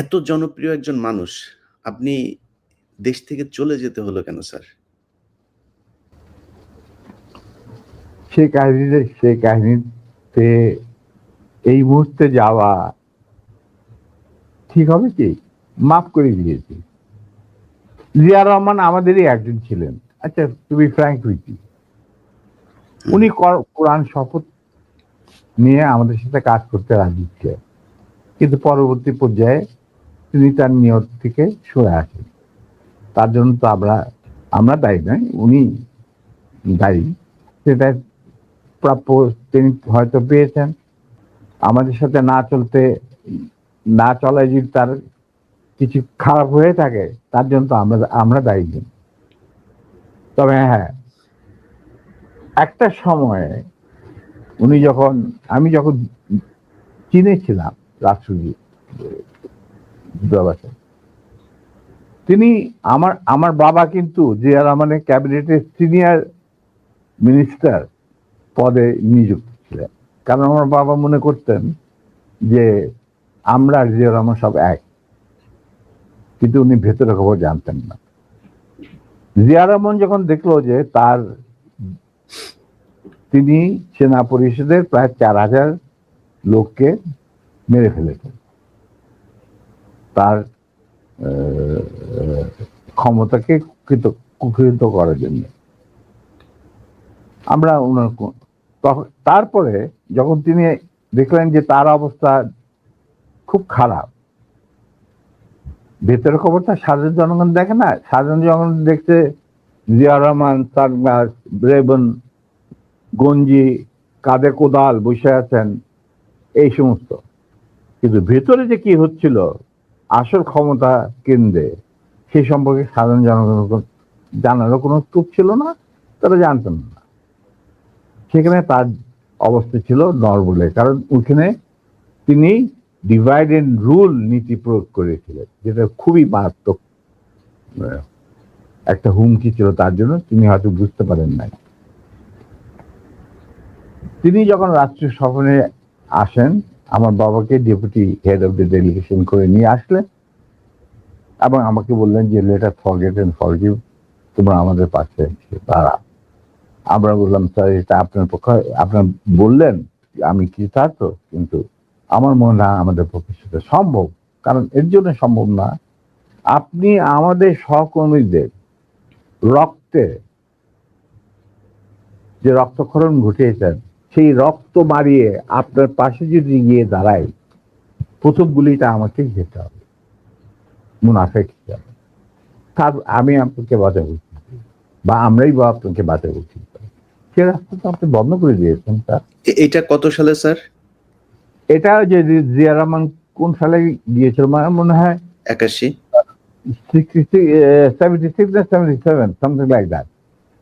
এত জনপ্রিয় একজন মানুষ আপনি দেশ থেকে চলে যেতে হলো কেন স্যার? সেই কাহিনীতে সেই কাহিনীতে এই মুহূর্তে যাওয়া ঠিক হবে কি? মাফ করে দিয়েছি। জিয়া রহমান আমাদেরই একজন ছিলেন। আচ্ছা তুমি ফ্র্যাঙ্ক ইউ উনি কোরআন শপথ নিয়ে আমাদের সাথে কাজ করতে রাজি ছিলেন। কিন্তু পরবর্তী পর্যায়ে তিনি তার নিয়ত থেকে সরে আসেন। তার জন্য তো আমরা আমরা দায়ী নয়, উনি দায়ী। সেটা প্রাপ্য, তিনি হয়তো পেয়েছেন। আমাদের সাথে না চলতে, না চলায় যদি তার কিছু খারাপ হয়ে থাকে, তার জন্য তো আমরা আমরা দায়ী নেই। তবে হ্যাঁ একটা সময়ে উনি যখন, আমি যখন চীনে ছিলাম রাষ্ট্রজি দূতাবাসে তিনি আমার আমার বাবা কিন্তু জিয়া রহমানের ক্যাবিনেটের সিনিয়র মিনিস্টার পদে নিযুক্ত ছিলেন। কারণ আমার বাবা মনে করতেন যে আমরা আর জিয়া রহমান সব এক। কিন্তু উনি ভেতরে খবর জানতেন না। জিয়া রহমান যখন দেখল যে তার, তিনি সেনা পরিষদের প্রায় চার হাজার লোককে মেরে ফেলেছেন। তার ক্ষমতাকে কুকৃত কুকৃত করার জন্য। আমরা ওনার তারপরে যখন তিনি দেখলেন যে তার অবস্থা খুব খারাপ ভেতরের খবরটা সাধারণ জনগণ দেখে না। সাধারণ জনগণ দেখছে Zia Rahman sunglass Ray Ban, গঞ্জি কাঁধে কোদাল বসে আছেন, এই সমস্ত। কিন্তু ভেতরে যে কি হচ্ছিল আসল ক্ষমতা কেন্দ্রে সেই সম্পর্কে সাধারণ জনগণের কোনো- জানারও কোনো স্কোপ ছিল না, তারা জানতেন না। সেখানে তার অবস্থা ছিল নরবলে, কারণ ওখানে তিনি ডিভাইড এন্ড রুল নীতি প্রয়োগ করেছিলেন, যেটা খুবই মারাত্মক একটা হুমকি ছিল তার জন্য, তিনি হয়তো বুঝতে পারেন নাই। তিনি যখন রাষ্ট্রীয় সফরে আসেন আমার বাবাকে deputy head of the delegation করে নিয়ে আসলেন এবং আমাকে বললেন যে লেটার ফরগেট এন্ড ফরগিভ তোমরা আমাদের পাশে তারা আমরা বললাম স্যার এটা আপনার পক্ষে, আপনার বললেন, আমি কি তো কিন্তু আমার মনে হয় আমাদের পক্ষে সেটা সম্ভব, কারণ এর জন্য সম্ভব না। আপনি আমাদের সহকর্মীদের রক্তে, যে রক্তক্ষরণ ঘটিয়েছেন সেই রক্ত মারিয়ে আপনার পাশে যদি গিয়ে দাঁড়াই প্রথম গুলিটা আমাকেই যেতে হবে মুনাফেক হিসাবে তার আমি আপনাকে কি করে? বা আমরাই বা আপনাকে কি করে? সে রাস্তা তো আপনি বন্ধ করে দিয়েছেন স্যার এটা কত সালে স্যার এটা যে জিয়া রহমান কোন সালে গিয়েছিল আমার মনে হয় একাশি সেভেন্টি সিক্স না seventy seven something like that.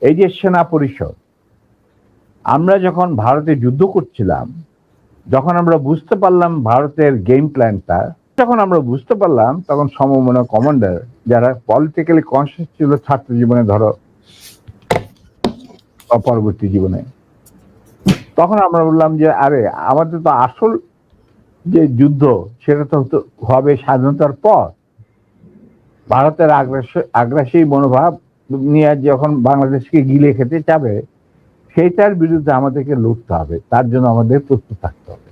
এই যে সেনা পরিষদ, আমরা যখন ভারতে যুদ্ধ করছিলাম, যখন আমরা বুঝতে পারলাম ভারতের গেম প্ল্যানটা যখন আমরা বুঝতে পারলাম, তখন সমমনা কমান্ডার যারা পলিটিক্যালি কনসিয়াস ছিল ছাত্র জীবনে ধরো পরবর্তী জীবনে, তখন আমরা বললাম যে, আরে, আমাদের তো আসল যে যুদ্ধ, সেটা তো হবে স্বাধীনতার পর। ভারতের আগ্রাস- আগ্রাসী মনোভাব নিয়ে যখন বাংলাদেশকে গিলে খেতে যাবে, সেইটার বিরুদ্ধে আমাদেরকে লড়তে হবে। তার জন্য আমাদের প্রস্তুত থাকতে হবে।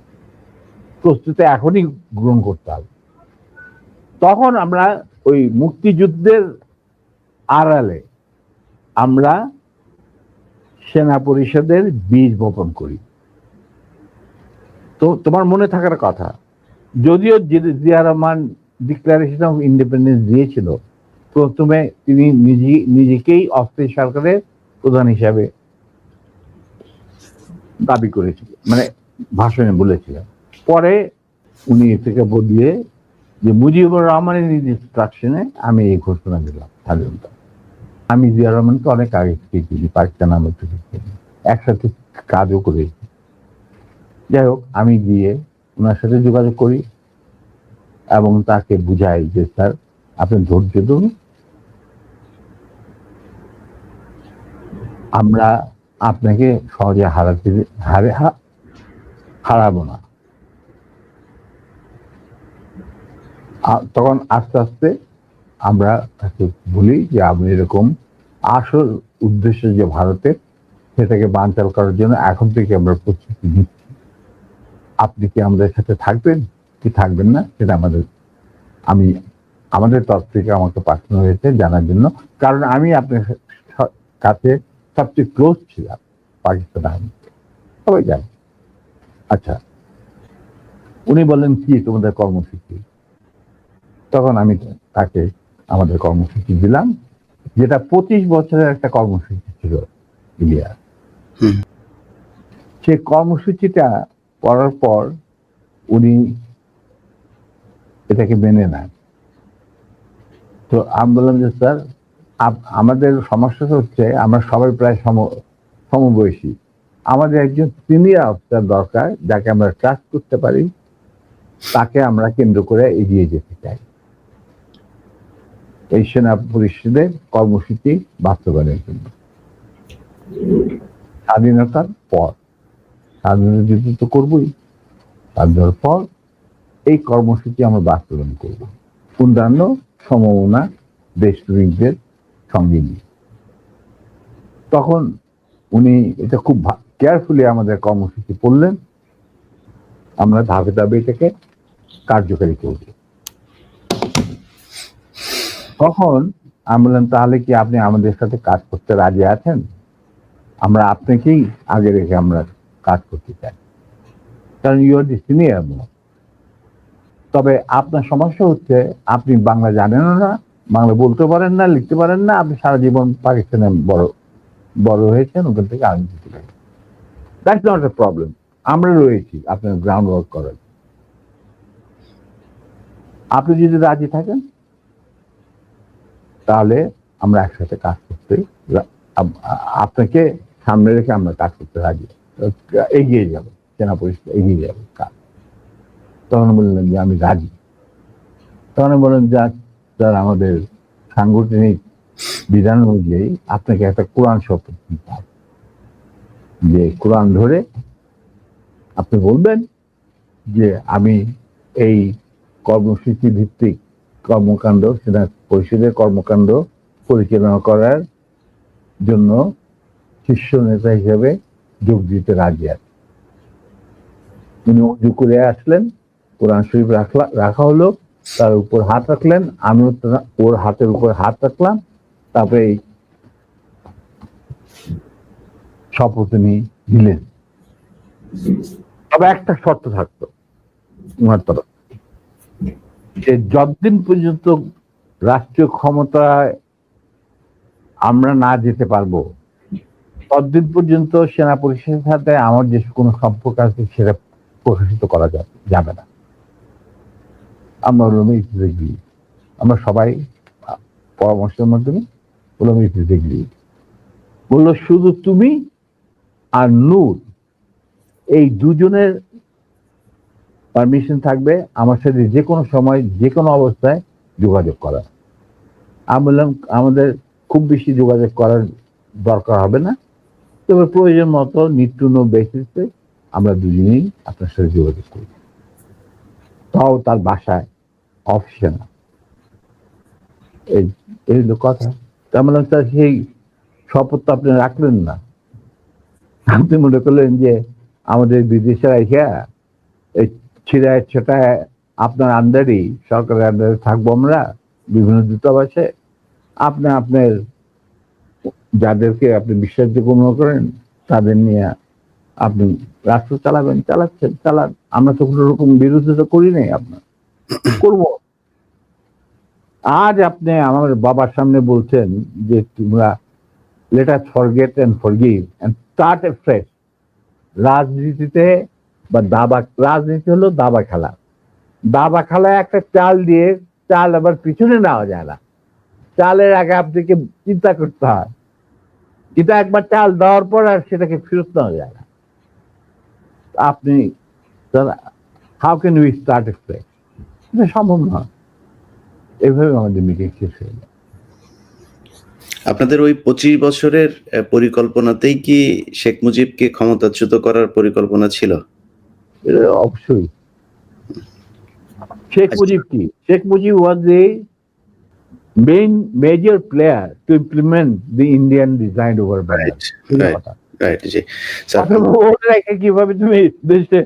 প্রস্তুতি এখনই গ্রহণ করতে হবে। তখন আমরা ওই মুক্তিযুদ্ধের আড়ালে আমরা সেনা পরিষদের বীজ বপন করি। তো তোমার মনে থাকার কথা। যদিও Zia Rahman declaration of independence দিয়েছিল প্রথমে তিনি নিজে নিজেকেই অস্থায়ী সরকারের প্রধান হিসাবে দাবি করেছিলেন মানে ভাষণে বলেছিলেন। পরে উনি থেকে বদলিয়ে যে মুজিবুর রহমানের ইনস্ট্রাকশনে আমি এই ঘোষণা দিলাম স্বাধীনতা। আমি জিয়া রহমানকে অনেক আগে থেকে চিনি পাকিস্তান আমার থেকে। একসাথে কাজও করেছি। যাই হোক, আমি গিয়ে ওনার সাথে যোগাযোগ করি এবং তাকে বুঝাই যে, স্যার আপনি ধৈর্য ধরুন আমরা আপনাকে সহজে হারাতে হারে হারাবো না। তখন আস্তে আস্তে আমরা তাকে বলি যে আপনি এরকম আসল উদ্দেশ্য যে ভারতের সেটাকে বানচাল করার জন্য এখন থেকে আমরা প্রস্তুতি নিচ্ছি। আপনি কি আমাদের সাথে থাকবেন? কি থাকবেন না? সেটা আমাদের আমি আমাদের তরফ থেকে আমাকে পাঠানো হয়েছে জানার জন্য। কারণ আমি আপনার স- কাছে সবচেয়ে ক্লোজ ছিলাম পাকিস্তান আর্মি। সবাই জানে। আচ্ছা উনি বললেন কি তোমাদের কর্মসূচি? তখন আমি তাকে আমাদের কর্মসূচি দিলাম যেটা পঁচিশ বছরের একটা কর্মসূচি ছিল হুম। সেই কর্মসূচিটা করার পর উনি এটাকে মেনে নেন। তো আমি বললাম যে স্যার আমাদের সমস্যা হচ্ছে আমরা সবাই প্রায় সম, সমবয়সী। আমাদের একজন সিনিয়র অফিসার দরকার যাকে আমরা ট্রাস্ট করতে পারি, তাকে আমরা কেন্দ্র করে এগিয়ে যেতে চাই। এই সেনা পরিষদের কর্মসূচি বাস্তবায়নের জন্য। স্বাধীনতার পর, স্বাধীনতা যুদ্ধ তো করবই, স্বাধীনতার পর এই কর্মসূচি আমরা বাস্তবায়ন করব। অন্যান্য সমমনা দেশপ্রেমিকদের সঙ্গে নিয়ে। তখন উনি এটা খুব কেয়ারফুলি আমাদের কর্মসূচি পড়লেন। আমরা ধাপে ধাপে এটাকে কার্যকারী করব তখন আমি বললাম, তাহলে কি আপনি আমাদের সাথে কাজ করতে রাজি আছেন? আমরা আপনাকেই আগে রেখে আমরা কাজ করতে চাই। কারণ ইউর দি সিনিয়র তবে আপনার সমস্যা হচ্ছে, আপনি বাংলা জানেনও না, বাংলা বলতে পারেন না, লিখতে পারেন না, আপনি সারা জীবন পাকিস্তানে বড় বড় হয়েছেন, ওখান থেকে আর্মি চলে দ্যাটস নট এ প্রবলেম আমরা রয়েছি, আপনার গ্রাউন্ড ওয়ার্ক করার। আপনি যদি রাজি থাকেন, তাহলে আমরা একসাথে কাজ করতে আপনাকে সামনে রেখে আমরা কাজ করতে রাজি। এগিয়ে যাব, সেনা পরিষদ এগিয়ে যাবে, কাজ। তখন বললেন যে, আমি রাজি। তখন বললেন, যা, স্যার, আমাদের সাংগঠনিক বিধান অনুযায়ী আপনাকে একটা কোরআন শপথ নিতে হবে। যে কোরআন ধরে আপনি বলবেন যে, আমি এই কর্মসূচি ভিত্তিক কর্মকাণ্ড সেনা পরিষদের কর্মকাণ্ড পরিচালনা করার জন্য শীর্ষ নেতা হিসেবে যোগ দিতে রাজি আছে। উনি উজু করে আসলেন। কোরআন শরীফ রাখলা, রাখা হলো, তার উপর হাত রাখলেন আমিও ওর হাতের উপর হাত রাখলাম, তারপরে শপথ উনি দিলেন তবে একটা শর্ত থাকতো ওনার তরফ। যে যতদিন পর্যন্ত রাষ্ট্রীয় ক্ষমতায় আমরা না যেতে পারব, ততদিন পর্যন্ত সেনা পরিষদের সাথে আমার যে কোনো সম্পর্ক আছে, সেটা প্রকাশিত করা যাবে না। আমরা বললাম ইট ইজ আমরা সবাই পরামর্শের মাধ্যমে বললাম ইট ইজ বলল, শুধু তুমি আর নূর, এই দুজনের পারমিশন থাকবে আমার সাথে যে কোনো সময়, যে কোনো অবস্থায় যোগাযোগ করা আমি বললাম, আমাদের খুব বেশি যোগাযোগ করার দরকার হবে না। তবে প্রয়োজন মতো নিত্য বেসিসে আমরা দুজনেই আপনার সাথে যোগাযোগ করি। তাও তার বাসায় অফিসে না। এই হলো কথা। তা আমি বললাম স্যার সেই শপথ তো আপনি রাখলেন না। আপনি মনে করলেন যে আমাদের বিদেশের আইসা এই ছিড়ায় ছোটায় আপনার আন্ডারই সরকারের আন্ডারে থাকব আমরা, বিভিন্ন দূতাবাসে। আপনি আপনার যাদেরকে আপনি বিশ্বাসযোগ্য মনে করেন, তাদের নিয়ে আপনি রাষ্ট্র চালাবেন, চালাচ্ছেন, চালান। আমরা তো কোনো রকম বিরোধিতা করি নাই আপনার। করব। আজ আপনি আমার বাবার সামনে বলছেন যে তোমরা let us forget and forgive and start afresh রাজনীতিতে বা দাবা, রাজনীতি হলো দাবা খেলা। দাবা খেলায় একটা চাল দিয়ে চাল আবার পিছনে নেওয়া যায় না। চালের আগে আপনাকে চিন্তা করতে হয়। কিন্তু একবার চাল দেওয়ার পর আর সেটাকে ফেরত নেওয়া যায় না। আপনি how can we start a এটা সম্ভব নয় এভাবে আমাদের মিটিং শেষ হয়ে যায়। আপনাদের ওই পঁচিশ বছরের পরিকল্পনাতেই কি শেখ মুজিবকে ক্ষমতাচ্যুত করার পরিকল্পনা ছিল? অবশ্যই। শেখ আচ্ছা। মুজিব কি? Sheikh Mujib was a main major player to implement the Indian design over right right জি। কীভাবে তুমি দেশে